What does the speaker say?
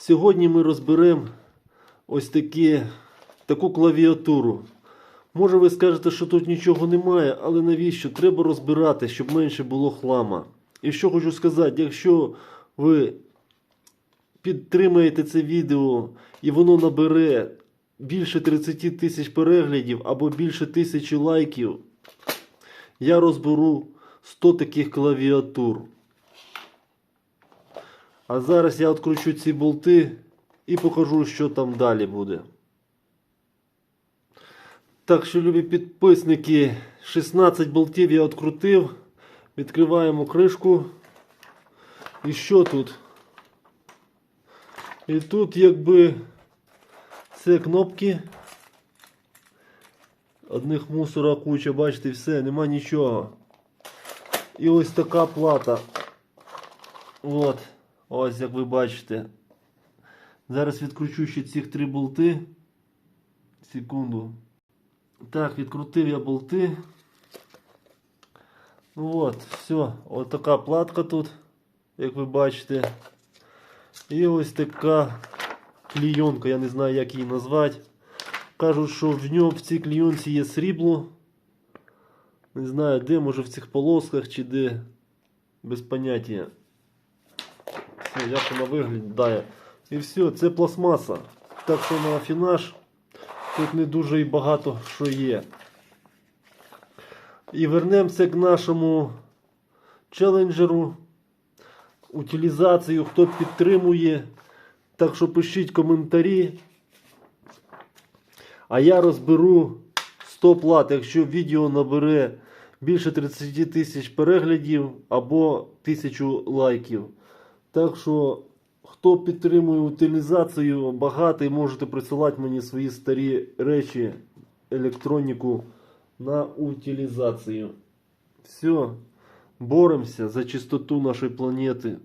Сьогодні ми розберемо ось такі, таку клавіатуру. Може ви скажете, що тут нічого немає, але навіщо? Треба розбирати, щоб менше було хлама. І що хочу сказати, якщо ви підтримаєте це відео і воно набере більше 30 тисяч переглядів або більше тисячі лайків, я розберу 100 таких клавіатур. А зараз я відкручу ці болти і покажу, що там далі буде. Так що, любі підписники, 16 болтів я відкрутив. Відкриваємо кришку. І що тут? І тут якби це кнопки. Одних мусора куча, бачите, все, нема нічого. І ось така плата. От. Ось як ви бачите. Зараз відкручу ще цих три болти. Секунду. Так, відкрутив я болти. Ну от, все, от така платка тут, як ви бачите. І ось така клійонка, я не знаю, як її назвати. Кажуть, що в ньому в цій клійонці є срібло. Не знаю де, може в цих полосках чи де. Без поняття. Все, як вона виглядає. І все, це пластмаса. Так що на афінаж тут не дуже і багато що є. І вернемося к нашому челенджеру. Утилізацію, хто підтримує. Так що пишіть коментарі. А я розберу 100 плат, якщо відео набере більше 30 тисяч переглядів або 1000 лайків. Так що, хто підтримує утилізацію, багатий, можете присилати мені свої старі речі, електроніку на утилізацію. Все, боремося за чистоту нашої планети.